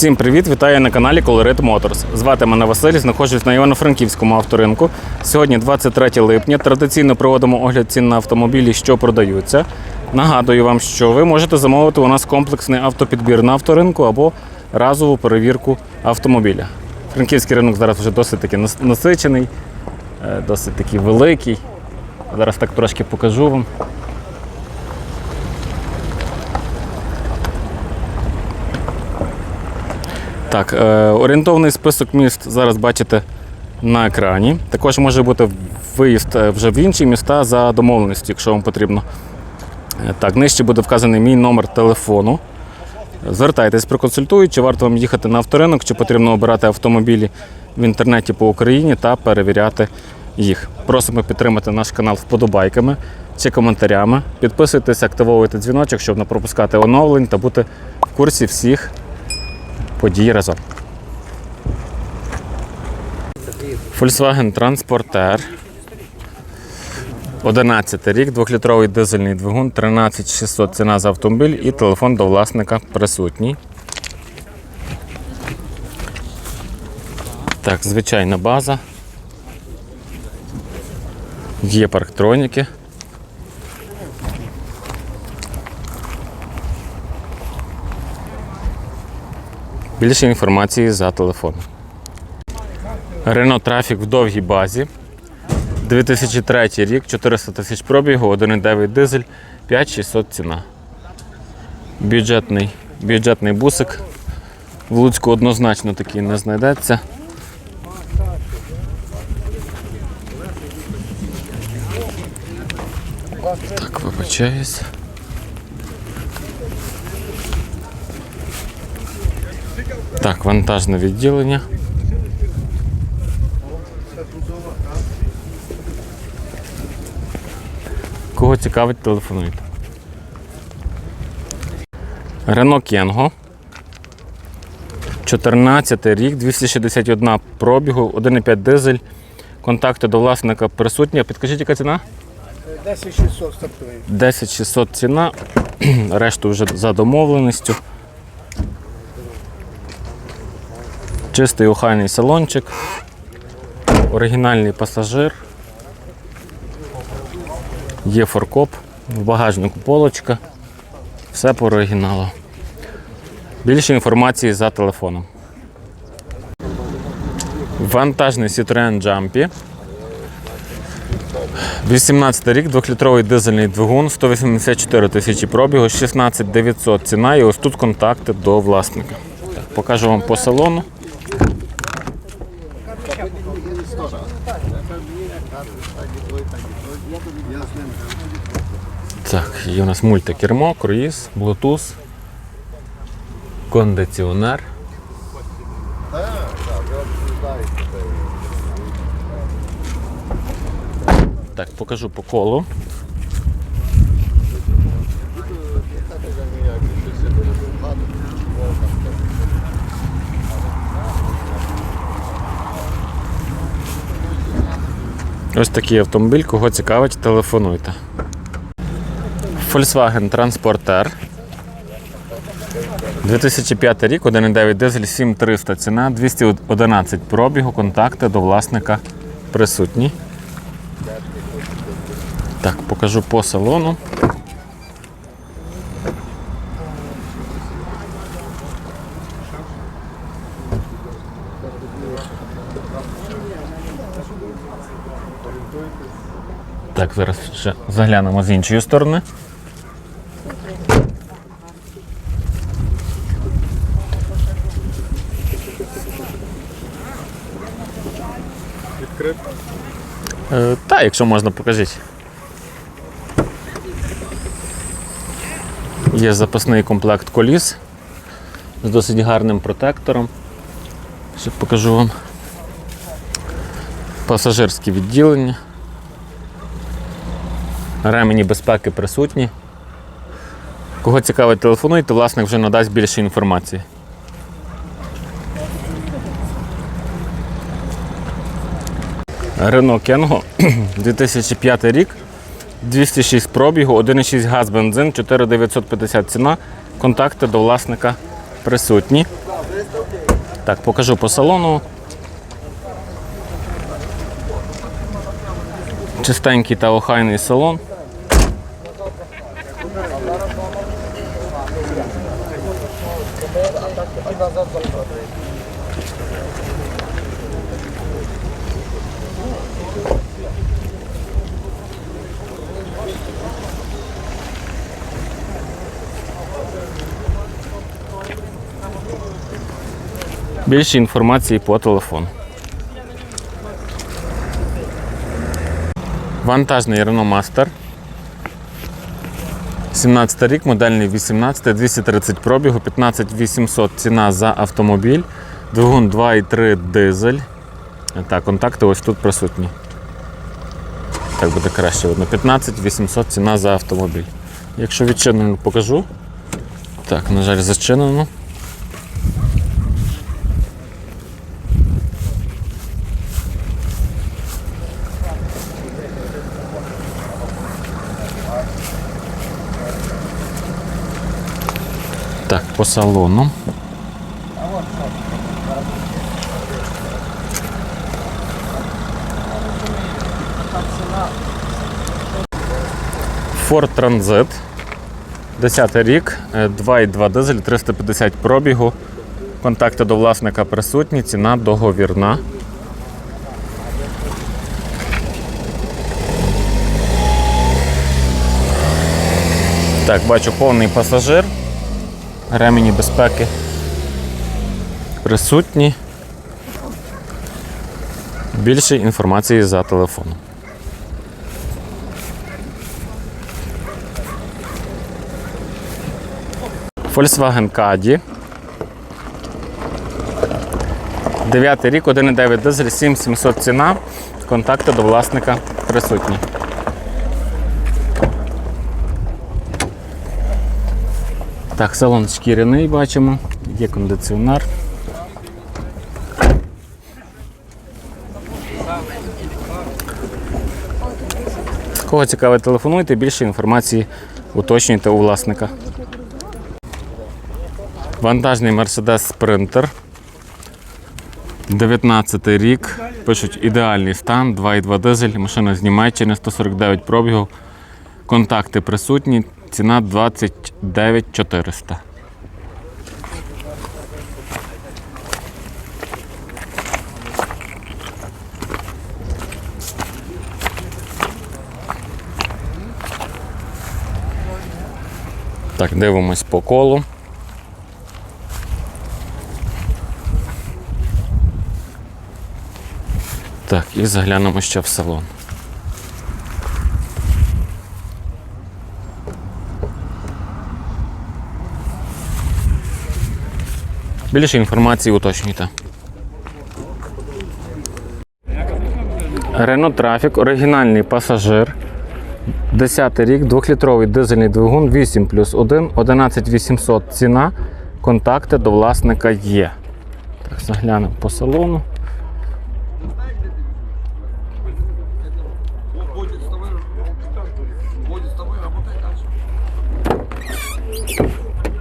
Всім привіт! Вітаю на каналі Colorit Motors. Звати мене Василь, знаходжусь на Івано-Франківському авторинку. Сьогодні 23 липня. Традиційно проводимо огляд цін на автомобілі, що продаються. Нагадую вам, що ви можете замовити у нас комплексний автопідбір на авторинку або разову перевірку автомобіля. Франківський ринок зараз вже досить таки насичений, е, досить такий великий. Зараз так трошки покажу вам. Так, е, орієнтовний список міст зараз бачите на екрані. Також може бути виїзд е, вже в інші міста за домовленістю, якщо вам потрібно. Е, Так, нижче буде вказаний мій номер телефону. Звертайтесь, проконсультують, чи варто вам їхати на авторинок, чи потрібно обирати автомобілі в інтернеті по Україні та перевіряти їх. Просимо підтримати наш канал вподобайками чи коментарями. Підписуйтесь, активовуйте дзвіночок, щоб не пропускати оновлень та бути в курсі всіх подій разом. Volkswagen Transporter. 11 рік, 2-літровий дизельний двигун, 13600 ціна за автомобіль і телефон до власника присутній. Так, звичайна база. Є парктроніки. Більше інформації за телефоном. Renault Trafic в довгій базі. 2003 рік, 400 тисяч пробігу, 1,9 дизель, 5600 ціна. Бюджетний, бюджетний бусик. В Луцьку однозначно такий не знайдеться. Так, вибачаюсь. Так, вантажне відділення. Кого цікавить, телефонуйте. Рено Кенго. 14 рік, 261 пробігу, 1,5 дизель. Контакти до власника присутні. Підкажіть, яка ціна? 10 600 стартує. 10 600 ціна. Решту вже за домовленістю. Чистий охайний салончик. Оригінальний пасажир. Є форкоп, в багажнику полочка. Все по оригіналу. Більше інформації за телефоном. Вантажний Citroen Jumpy. 18 рік, 2-літровий дизельний двигун, 184 тисячі пробігу, 16 900 ціна і ось тут контакти до власника. Покажу вам по салону. Так, є у нас мультикермо, круїз, блутуз, кондиціонер. Так, покажу по колу. Ось такий автомобіль, кого цікавить, телефонуйте. Volkswagen Transporter. 2005 рік, 1,9 дизель, 7300 ціна, 211 пробігу, контакти до власника присутні. Так, покажу по салону. Так, зараз ще заглянемо з іншої сторони. Відкрит. Е, та, якщо можна, покажіть. Є запасний комплект коліс з досить гарним протектором. Ще покажу вам. Пасажирське відділення. Ремені безпеки присутні. Кого цікавить, телефонуйте, власник вже надасть більше інформації. Renault Кенго 2005 рік, 206 пробігу, 1,6 газ бензин, 4950 ціна. Контакти до власника присутні. Так, покажу по салону. Чистенький та охайний салон. Більше інформації по телефону. Вантажний Renault Master. 17 рік, модельний 18, 230 пробігу, 15800 ціна за автомобіль, двигун 2,3 дизель. Так, контакти ось тут присутні. Так буде краще видно. 15800 ціна за автомобіль. Якщо відчинено, покажу. Так, на жаль, зачинено. Так, по салону. Ford Transit. 10 рік, е, 2,2 дизель, 350 пробігу. Контакти до власника присутні, ціна договірна. Так, бачу повний пасажир. Ремені безпеки присутні. Більше інформації за телефоном. Volkswagen Caddy. 9 рік, 1,9 дизель, 7700 ціна. Контакти до власника присутні. Так, салон шкіряний бачимо, є кондиціонер. Кого цікаве, телефонуйте, більше інформації уточнюйте у власника. Вантажний Mercedes Sprinter. 19 рік. Пишуть ідеальний стан, 2,2 дизель, машина з Німеччини, 149 пробігів. Контакти присутні, ціна 29 400. Так, дивимось по колу. Так, і заглянемо ще в салон. Більше інформації уточнюйте. Renault Traffic, оригінальний пасажир. 10 рік, 2-літровий дизельний двигун, 8 плюс 1, 11800 ціна. Контакти до власника є. Так, заглянемо по салону.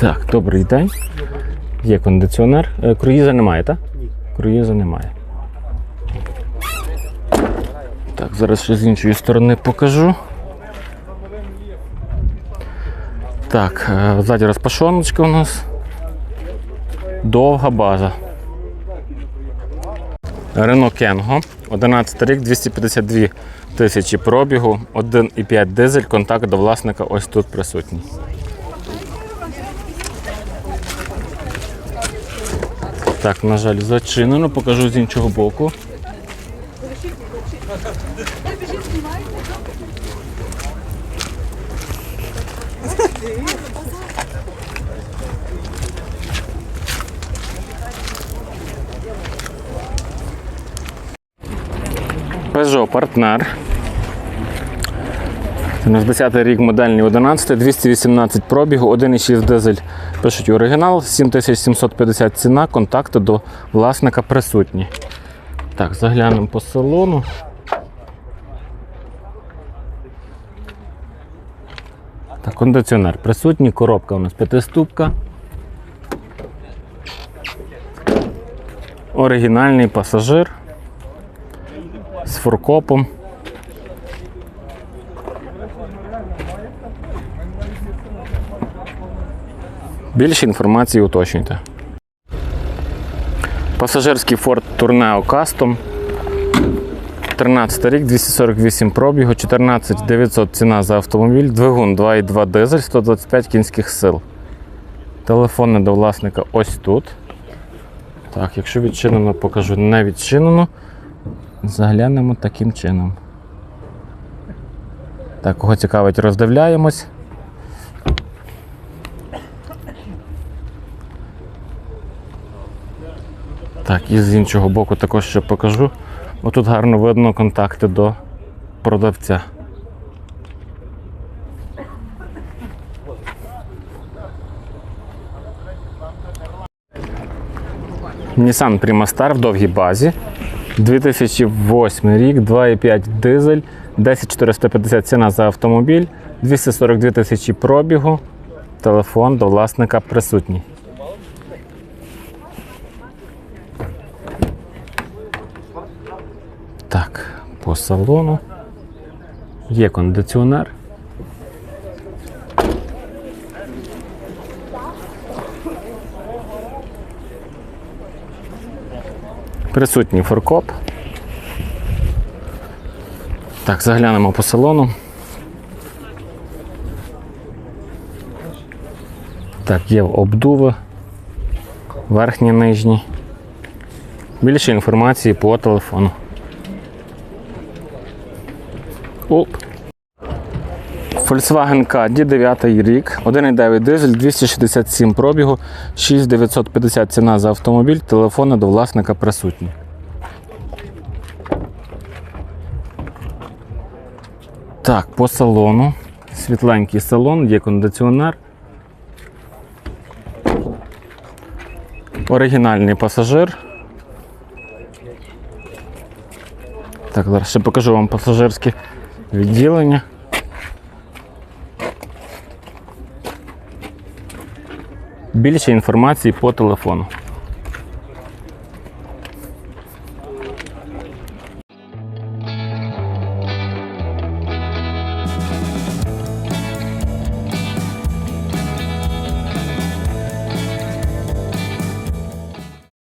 Так, добрий день. Є кондиціонер. Е, Круїза немає, так? Ні. Круїза немає. Так, зараз ще з іншої сторони покажу. Так, е, ззаді розпашоночка у нас. Довга база. Renault Kengo, 11 рік, 252 тисячі пробігу, 1,5 дизель, контакт до власника ось тут присутній. Так, на жаль, зачинено, покажу з іншого боку. Peugeot партнер. Це у нас 10 рік модельний 11, 218 пробігу, 1,6 дизель. Пишуть оригінал, 7750 ціна, контакти до власника присутні. Так, заглянемо по салону. Так, кондиціонер присутній, коробка у нас п'ятиступка. Оригінальний пасажир з фуркопом. Більше інформації уточнюйте. Пасажирський Ford Tourneo Custom. 13 рік, 248 пробігу, 14 900 ціна за автомобіль, двигун 2,2 дизель, 125 кінських сил. Телефони до власника ось тут. Так, якщо відчинено, покажу не відчинено. Заглянемо таким чином. Так, кого цікавить, роздивляємось. Так, і з іншого боку також ще покажу. Отут гарно видно контакти до продавця. Nissan Prima Star в довгій базі. 2008 рік, 2,5 дизель, 10450 ціна за автомобіль, 242 тисячі пробігу. Телефон до власника присутній. Так, салону. Є кондиціонер. Присутній форкоп. Так, заглянемо по салону. Так, є обдуви. Верхні, нижні. Більше інформації по телефону. Volkswagen Caddy 9 рік, 1,9 дизель, 267 пробігу, 6950 ціна за автомобіль, телефони до власника присутні. Так, по салону. Світленький салон, є кондиціонер. Оригінальний пасажир. Так, зараз ще покажу вам пасажирське відділення. Більше інформації по телефону.